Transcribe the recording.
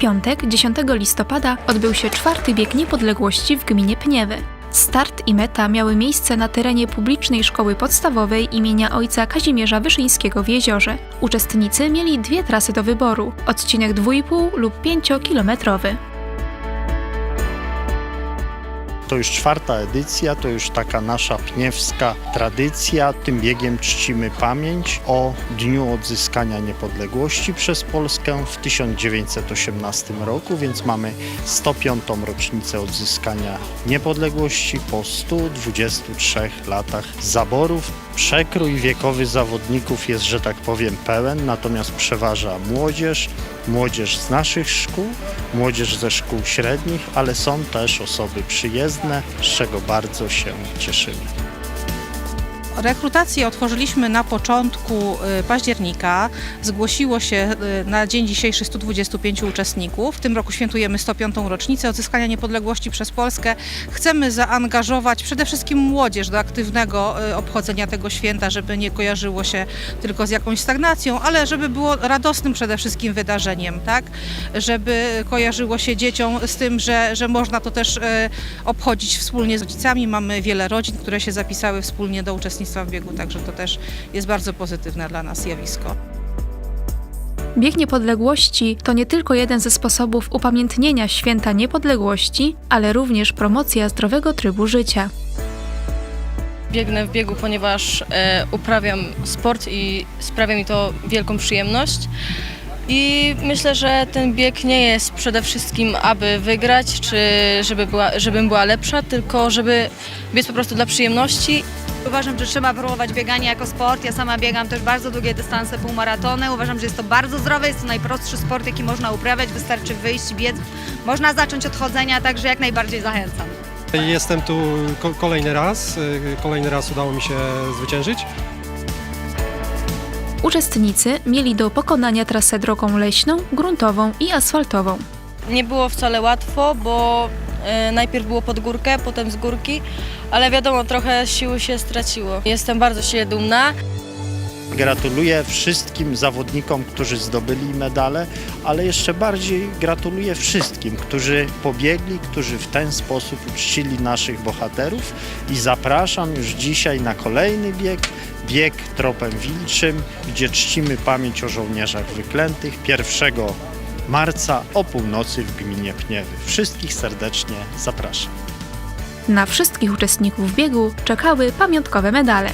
piątek, 10 listopada, odbył się czwarty bieg niepodległości w gminie Pniewy. Start i meta miały miejsce na terenie publicznej szkoły podstawowej imienia ojca Kazimierza Wyszyńskiego w Jeziorze. Uczestnicy mieli dwie trasy do wyboru: odcinek 2,5 lub 5-kilometrowy. To już czwarta edycja, to już taka nasza pniewska tradycja. Tym biegiem czcimy pamięć o Dniu Odzyskania Niepodległości przez Polskę w 1918 roku, więc mamy 105. rocznicę odzyskania niepodległości po 123 latach zaborów. Przekrój wiekowy zawodników jest, że tak powiem, pełen, natomiast przeważa młodzież, młodzież z naszych szkół, młodzież ze szkół średnich, ale są też osoby przyjezdne, z czego bardzo się cieszymy. Rekrutację otworzyliśmy na początku y, października. Zgłosiło się y, na dzień dzisiejszy 125 uczestników. W tym roku świętujemy 105. rocznicę odzyskania niepodległości przez Polskę. Chcemy zaangażować przede wszystkim młodzież do aktywnego y, obchodzenia tego święta, żeby nie kojarzyło się tylko z jakąś stagnacją, ale żeby było radosnym przede wszystkim wydarzeniem, tak? Żeby kojarzyło się dzieciom z tym, że, że można to też obchodzić wspólnie z rodzicami. Mamy wiele rodzin, które się zapisały wspólnie do uczestnictwa w biegu, także to też jest bardzo pozytywne dla nas zjawisko. Bieg Niepodległości to nie tylko jeden ze sposobów upamiętnienia święta niepodległości, ale również promocja zdrowego trybu życia. Biegnę w biegu, ponieważ e, uprawiam sport i sprawia mi to wielką przyjemność. I myślę, że ten bieg nie jest przede wszystkim, aby wygrać, czy żeby była, żebym była lepsza, tylko żeby biec po prostu dla przyjemności Uważam, że trzeba próbować bieganie jako sport. Ja sama biegam też bardzo długie dystanse, półmaratony. Uważam, że jest to bardzo zdrowe, jest to najprostszy sport, jaki można uprawiać. Wystarczy wyjść, biec. Można zacząć od chodzenia, także jak najbardziej zachęcam. Jestem tu ko- kolejny raz. Kolejny raz udało mi się zwyciężyć. Uczestnicy mieli do pokonania trasę drogą leśną, gruntową i asfaltową. Nie było wcale łatwo, bo e, najpierw było pod górkę, potem z górki, ale wiadomo, trochę siły się straciło. Jestem bardzo się dumna. Gratuluję wszystkim zawodnikom, którzy zdobyli medale, ale jeszcze bardziej gratuluję wszystkim, którzy pobiegli, którzy w ten sposób uczcili naszych bohaterów i zapraszam już dzisiaj na kolejny bieg, bieg tropem wilczym, gdzie czcimy pamięć o żołnierzach wyklętych 1 marca o północy w gminie Pniewy. Wszystkich serdecznie zapraszam. Na wszystkich uczestników biegu czekały pamiątkowe medale.